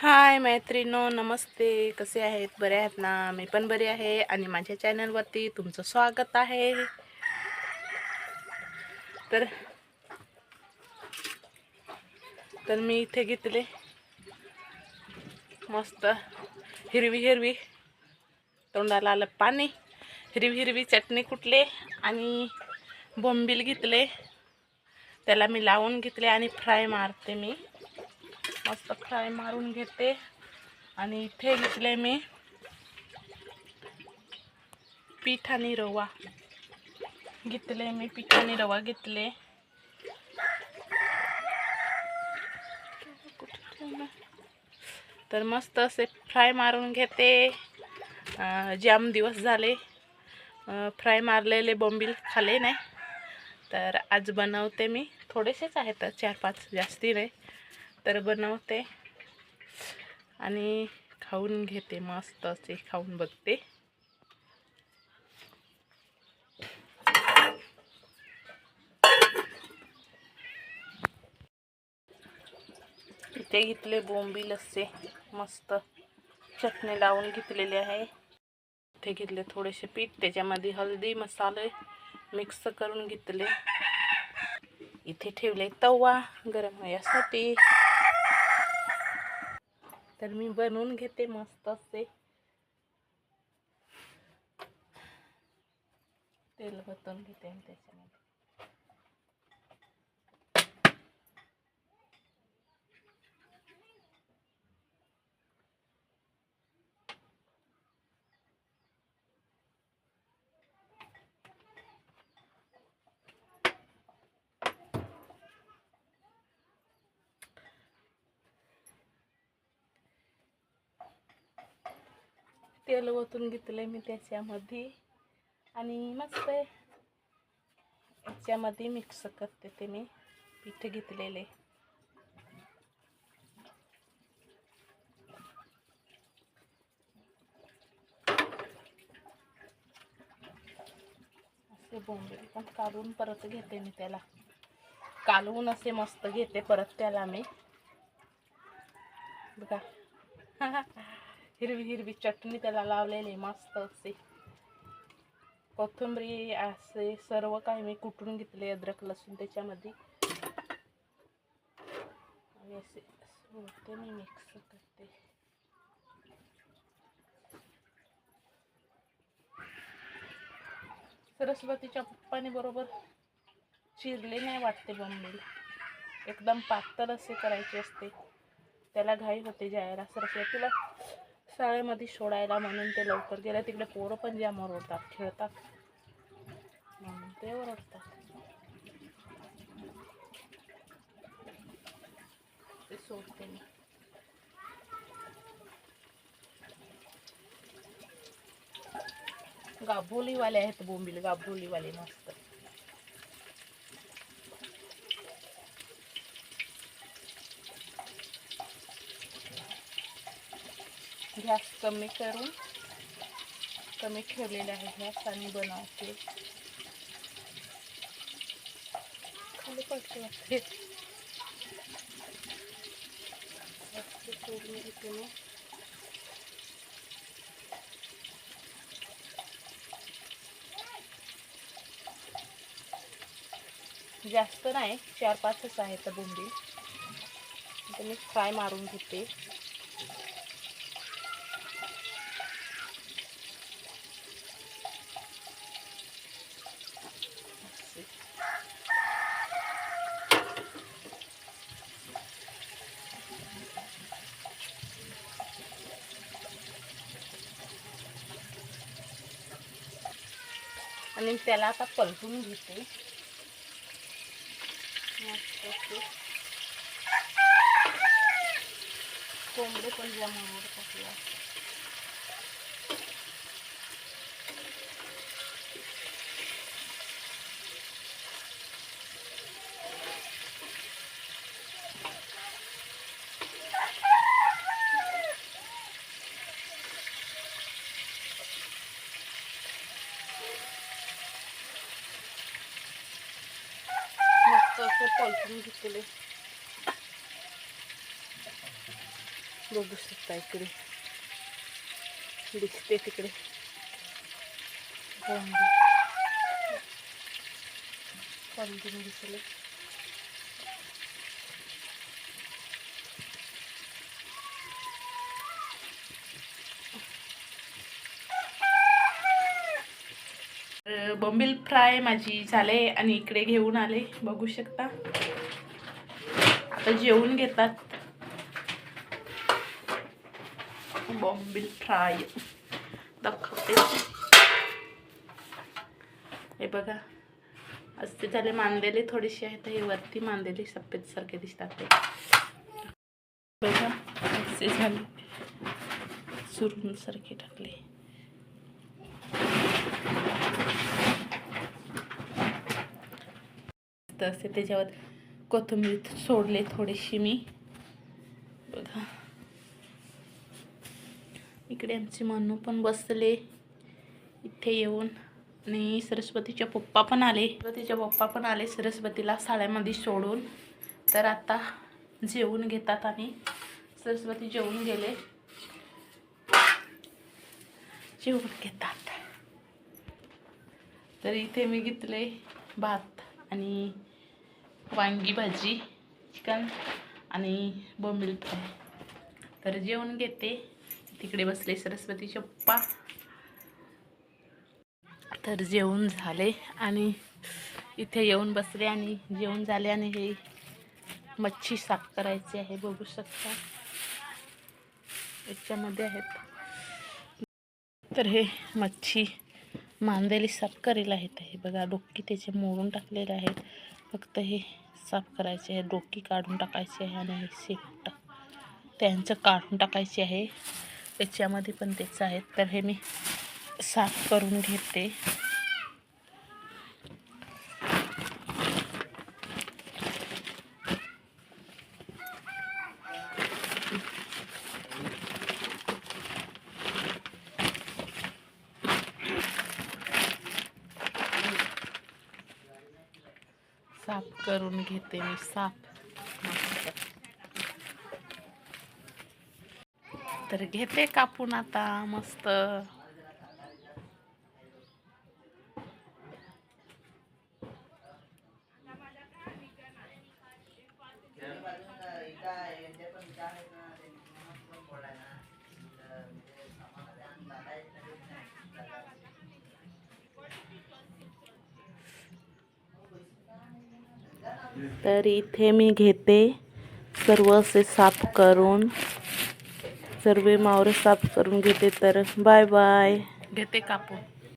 हाय मैत्रिणो नमस्ते. कसे आहेत? बरे आहेत ना? मी पण बरी आहे आणि माझ्या चॅनलवरती तुमचं स्वागत आहे. तर तर मी इथे घेतले मस्त हिरवी हिरवी तोंडाला आलं पाणी. हिरवी हिरवी चटणी कुटले आणि बोंबील घेतले. त्याला मी लावून घेतले आणि फ्राय मारते मी. मस्त फ्राय मारून घेते. आणि इथे घेतले मी पीठ आणि रवा. घेतले मी पीठ आणि रवा घेतले. तर मस्त असे फ्राय मारून घेते. जाम दिवस झाले. फ्राय मारलेले बोंबील खाले नाही. तर आज बनवते मी. थोडेसेच आहेत चार पाच जास्ती नाही. तर बनवते. आणि खाऊन घेते मस्त असे खाऊन बघते. इथे घेतले बोंबील असे मस्त. चटणी लावून घेतलेली आहे. इथे घेतले थोडेसे पीठ त्याच्यामध्ये हळदी मसाले मिक्स करून घेतले. इथे ठेवले तवा गरम होण्यासाठी. तर मी बनवून घेते मस्त असे. तेल बतवून घेते मी त्याच्यामध्ये. तेल ओतून घेतलं मी त्याच्यामध्ये. आणि मस्त याच्यामध्ये मिक्स करते ते मी पीठ घेतलेले. असे बोंबील पण काढून परत घेते मी त्याला. कालवून असे मस्त घेते परत त्याला मी. बघा. हिरवी हिरवी चटणी त्याला लावलेली मस्त असे कोथिंबरी असे सर्व काही मी कुटून घेतले अद्रक लसूण त्याच्यामध्ये. आणि असे सोडते मी मिक्स करते. सरस्वतीच्या पप्पाने बरोबर चिरले नाही वाटते बोंबील. एकदम पातळ असे करायचे असते. त्याला घाई होते जायला. सरस्वतीला शाळेमध्ये सोडायला म्हणून ते लवकर गेल्या तिकडे पोरं पण जाम ओरडतात खेळतात. म्हणून ते ओरडतात. ते सोडते मी. गाभोलीवाले आहेत बोंबील गाभोलीवाले मस्त. गॅस कमी करून कमी ठेवलेला आहे गॅस आणि बनवते. खाली पडते सोडून घेते मी. जास्त नाही चार पाचच आहेत बोंबी तर मी फ्राय मारून घेते. आणि त्याला आता पलटून घेते मस्त असे. कोंबडे पण जाम आवडतात या. घेतलेले बघू शकता इकडे दिसते तिकडे कोळंबी दिसले तर बोंबील फ्राय माझी झाले आणि इकडे घेऊन आले. बघू शकता. आता जेवून घेतात. बॉम्बिल फ्राय. दाखवते. हे बघा. असते झाले मांडलेले थोडेसे आहेत. हे वरती मांडलेले सफेद सारखे दिसतात. ते बघा. असे झाले. सुरून सारखे टाकले. तसे त्याच्यावर कोथिंबीर सोडले थोडीशी मी. बघा. इकडे आमचे मनू पण बसले. इथे येऊन. आणि सरस्वतीच्या पप्पा पण आले. सरस्वतीच्या पप्पा पण आले सरस्वतीला साड्यामध्ये सोडून. तर आता जेवून घेतात आणि सरस्वती जेवून गेले. जेवून घेतात. तर इथे मी घेतले भात आणि वांगी भाजी चिकन आणि बोंबील फ्राय. तर जेवण घेते. तिकडे बसले सरस्वती चप्पा तर जेवण झाले आणि इथे येऊन बसले आणि जेवण झाले आणि हे मच्छी साफ करायची आहे बघू शकता. याच्यामध्ये आहेत. तर हे मच्छी मांदेली साफ करेल आहेत हे बघा डोकी त्याचे मोडून टाकलेले आहेत. फक्त हे साफ करायचे आहे डोकी काढून टाकायची आहे आणि हे शेप टाक त्यांचं काढून टाकायचे आहे. त्याच्यामध्ये पण तेच आहेत. तर हे मी साफ करून घेते. साफ करून घेते मी साफ मस्त. तर घेते कापून आता मस्त तर इथे मी घेते सर्व असे साफ करून. सर्व मावरे साफ करून घेते तर बाय बाय. घेते कापून.